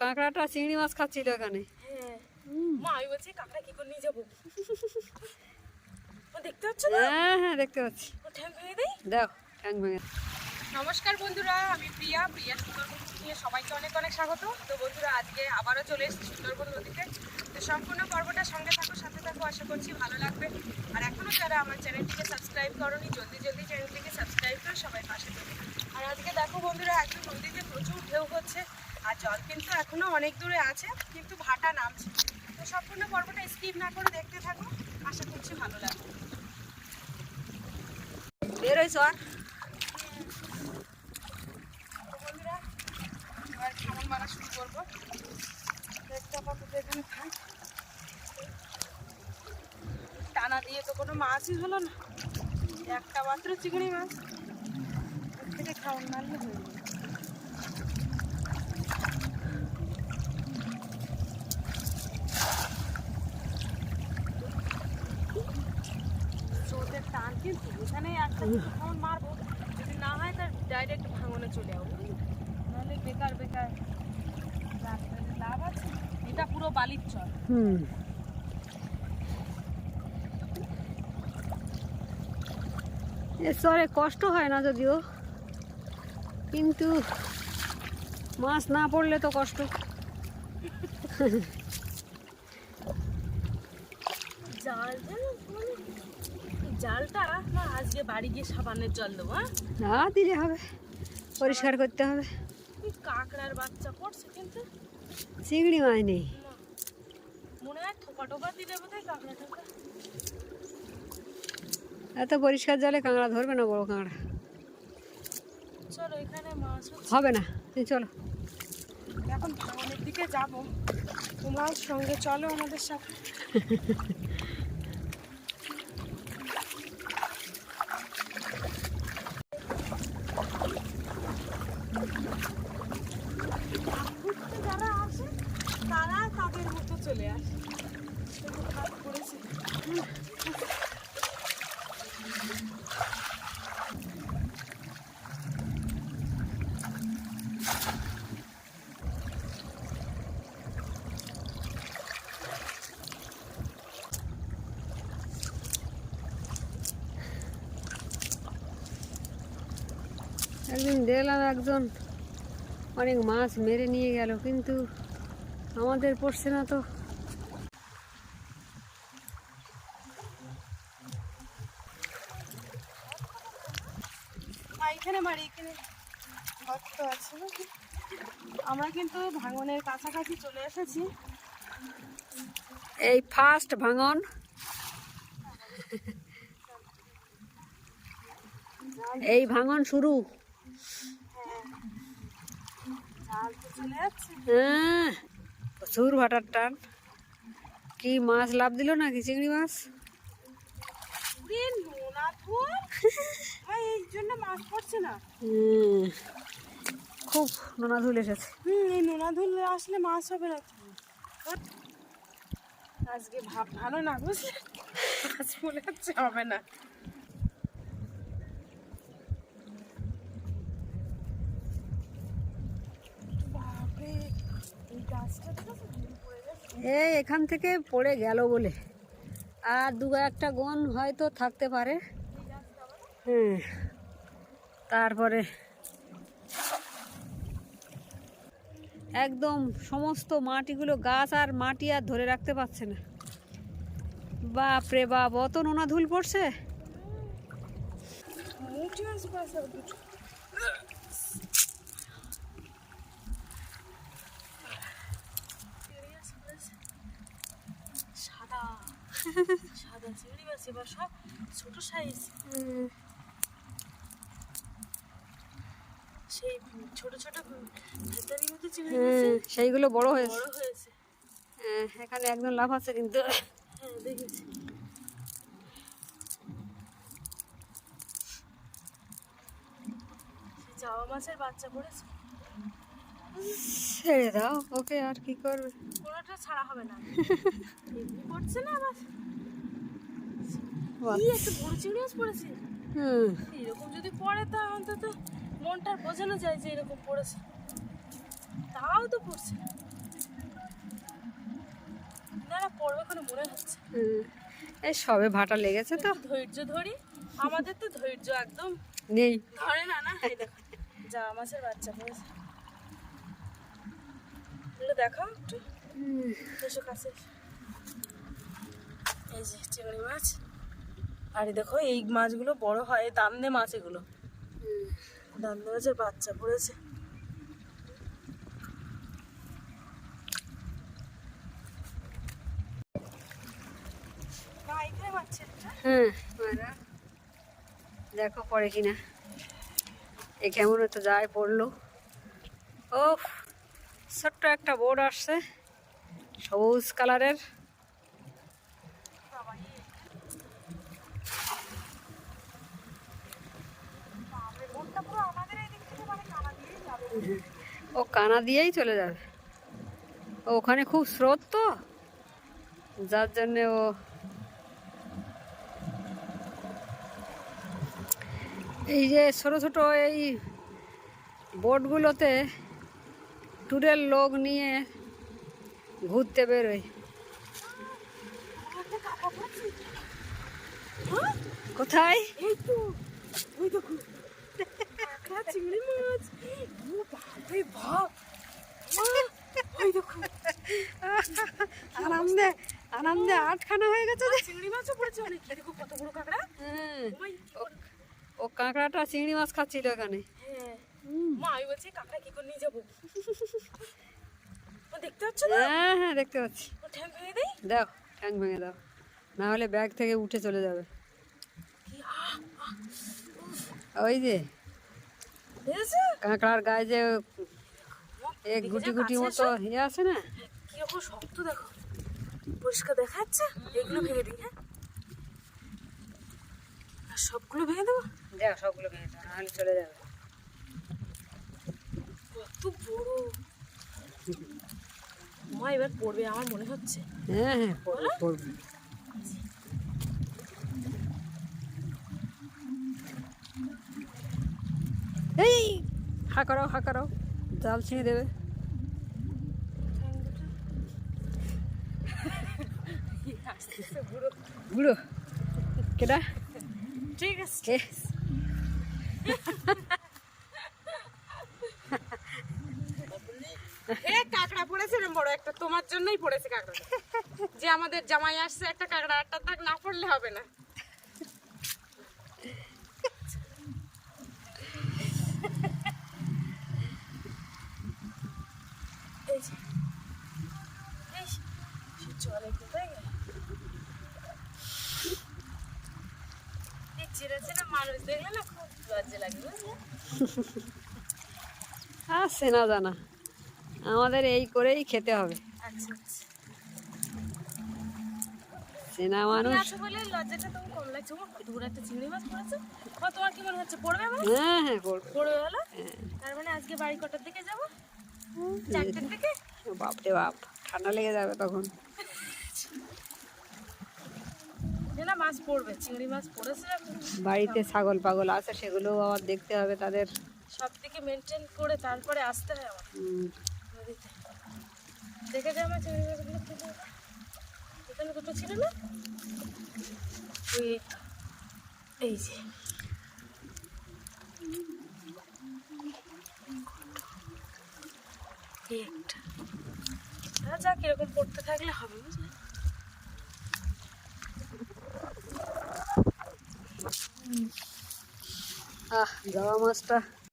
কাঁকড়াটা চিংড়ি মাছ খাচ্ছিল এখানে। হ্যাঁ। মা আমি বলছি কাঁকড়া কি করে নিয়ে যাব? ও দেখতে পাচ্ছ না? হ্যাঁ হ্যাঁ দেখতে পাচ্ছি। ঠ্যাং ভেঙে দেখো ভেঙে নমস্কার বন্ধুরা আমি প্রিয়া প্রিয়া সুন্দরবন নিয়ে সবাইকে অনেক অনেক স্বাগত। তো বন্ধুরা আজকে আবারও চলে এসেছি সুন্দরবন নদীতে। তো সম্পূর্ণ পর্বটা সঙ্গে থাকো সাথে থাকো আশা করছি ভালো লাগবে। আর এখনও যারা আমার চ্যানেলটিকে সাবস্ক্রাইব করনি জলদি জলদি চ্যানেলটিকে সাবস্ক্রাইব করে সবাই পাশে থাকো। আর আজকে দেখো বন্ধুরা একদম নদীতে প্রচুর ঢেউ হচ্ছে। আর জল কিন্তু এখনও অনেক দূরে আছে, কিন্তু ভাটা নামছে। তো সম্পূর্ণ পর্বটা স্কিপ না করে দেখতে থাকো, আশা করছি ভালো লাগবে। বেরোইছ আর বন্ধুরা, এবার খাবার মারা শুরু করব। তো কোনো মাছই হলো না। একটা মাত্র চিংড়ি মাছ। থেকে খাওয়ান মারলে হয়ে টান কিন্তু এখানে একটা মারবো। যদি না হয় তার ডাইরেক্ট ভাঙনে চলে যাব। নাহলে বেকার বেকার। লাভ আছে। এটা পুরো বালির চর। হুম। চরে কষ্ট হয় না যদিও। কিন্তু মাছ না পড়লে তো কষ্ট। জাল জালটা না আজকে বাড়ি গিয়ে সাবানের জল দেবো হ্যাঁ? না দিলে হবে। পরিষ্কার করতে হবে। কাঁকড়ার বাচ্চা পড়ছে কিন্তু। চিংড়ি মাছ নেই। মনে হয় থোপা টোপা দিলে বোধহয় কাঁকড়া টাকড়া এত পরিষ্কার জলে কাঁকড়া ধরবে না বড় কাঁকড়া। চলো এখানে মাছ হবে না তুমি চলো। এখন ভাঙনের দিকে যাব। তোমার সঙ্গে চলো আমাদের সাথে ঘুরতে যারা আসে তারা তাদের মতো চলে আসে। একদিন দেখলাম একজন অনেক মাছ মেরে নিয়ে গেল, কিন্তু আমাদের পড়ছে না তো এখানে মারি এখানে গর্ত আছে। আমরা কিন্তু ভাঙনের কাছাকাছি চলে এসেছি। এই ফার্স্ট ভাঙন। এই ভাঙন শুরু। হ্যাঁ প্রচুর ভাটার টান। কি মাছ লাভ দিল নাকি চিংড়ি মাছ? জন্য মাছ পড়ছে না। খুব নোনা ধুল এসেছে। হুম এই নোনা ধুল আসলে মাছ হবে না। আজকে ভাব ভালো না বুঝলে? মাছ মনে হচ্ছে হবে না। এই এখান থেকে পড়ে গেল বলে। আর দু একটা গন হয়তো থাকতে পারে। হ্যাঁ তারপরে একদম সমস্ত মাটিগুলো গাছ আর মাটি আর ধরে রাখতে পারছে না। বাপ রে বাপ অত নোনা ধুল পড়ছে? সাদা। সাদা চিংড়ি মাছ এবার সব ছোট সাইজ সেই ছোট ছোট ভেতারি মতো চিংড়ি সেইগুলো বড় হয়েছে বড় হয়েছে। হ্যাঁ, এখানে একদম লাভ আছে কিন্তু। হ্যাঁ দেখেছি। মাছের বাচ্চা পড়েছে? ছেড়ে দাও ওকে আর কি করবে? কোনোটা ছাড়া হবে না। এমনি পড়ছে না আবার। একটা বড় চিংড়ি মাছ পড়েছে? হুম। এরকম যদি পড়ে তা অন্তত মনটা বোঝানো যায় যে এরকম পড়েছে। তাও তো পড়ছে। না না পড়বে কোনো মনে হচ্ছে। হুম, এই সবে ভাটা লেগেছে তো। ধৈর্য ধরি। আমাদের তো ধৈর্য একদম। নেই। ধরে না না এই দেখো। যা মাছের বাচ্চা পড়েছে। এগুলো দেখাও একটু। এসো কাছে। এই যে চিংড়ি মাছ। আর দেখো এই মাছগুলো বড় হয় দাম দে মাছ এগুলো। মাছের বাচ্চা পড়েছে হ্যাঁ। দেখো পরে কিনা। এ কেমন তো যায় পড়ল। ও ছোট্ট একটা বোর্ড আসছে, সবুজ কালারের। ও কানা দিয়েই চলে যাবে। ওখানে খুব স্রোত তো, যার জন্যে ও এই যে ছোটো ছোটো এই বোটগুলোতে ট্যুরের লোক নিয়ে ঘুরতে বেরোয়। কোথায়? কাঁকড়া চিংড়ি মাছ ও বাপরে বাপ ওই দেখো আনন্দে আনন্দে আটখানা হয়ে গেছে। চিংড়ি মাছও পড়েছে অনেক দেখো কত বড় কাঁকড়া ও- কাঁকড়াটা চিংড়ি মাছ খাচ্ছিল এখানে মা আমি বলছি কাঁকড়া কি করে নিয়ে যাব দেখতে পাচ্ছ হ্যাঁ হ্যাঁ দেখতে পাচ্ছি ঠ্যাং দেয় দাও ভেঙে দাও ব্যাগ থেকে উঠে চলে যাবে ওই যে কাঁকড়ার গায়ে যে এক গুটি গুটি মতো ইয়ে আছে না? কি রকম শক্ত দেখো। পরিষ্কার দেখা যাচ্ছে এগুলো ভেঙে দিই হ্যাঁ? আর সবগুলো ভেঙে দেবো? দেখ সবগুলো ভেঙে দাও নাহলে চলে যাবে। কত বড়। মা এবার পড়বে আমার মনে হচ্ছে। হ্যাঁ হ্যাঁ পড়বে। এই। হা করো হা করো। জাল ছিঁড়ে দেবে। বুড়ো। কেটা ঠিক আছে। কাঁকড়া পড়েছে বড় একটা। তোমার জন্যই পড়েছে কাঁকড়া যে আমাদের জামাই আসছে একটা কাঁকড়া একটা দাগ না পড়লে হবে না এই যে, এই যে, কোথায় গেল? চেনা চেনা মানুষ দেখলে না খুব লজ্জা লাগে বুঝলে? আর সেনা জানা। আমাদের এই করেই খেতে হবে। আচ্ছা আচ্ছা। সেনা মানুষ। বলে লজ্জাটা তুমি কম লাগছে। আমার কত একটা চিংড়ি মাছ পড়েছে। তোমার কি মনে হচ্ছে পড়বে আমার হ্যাঁ হ্যাঁ পড়বে। পড়বে তার মানে আজকে বাড়ি কটার দিকে যাব? চারটের দিকে? বাপরে বাপ ঠান্ডা লেগে যাবে তখন যে না মাছ পড়বে চিংড়ি মাছ পড়েছে। বাড়িতে ছাগল পাগল আছে সেগুলোও আবার দেখতে হবে তাদের। সব দিকে মেনটেন করে তারপরে আসতে হয় আমার নদীতে। দেখে যায় আমার চিংড়ি মাছগুলো হলো? এখানে দুটো ছিল না? ওই এই যে। একটা। তা যাক এরকম পড়তে থাকলে হবে বুঝলে? А, голова моста.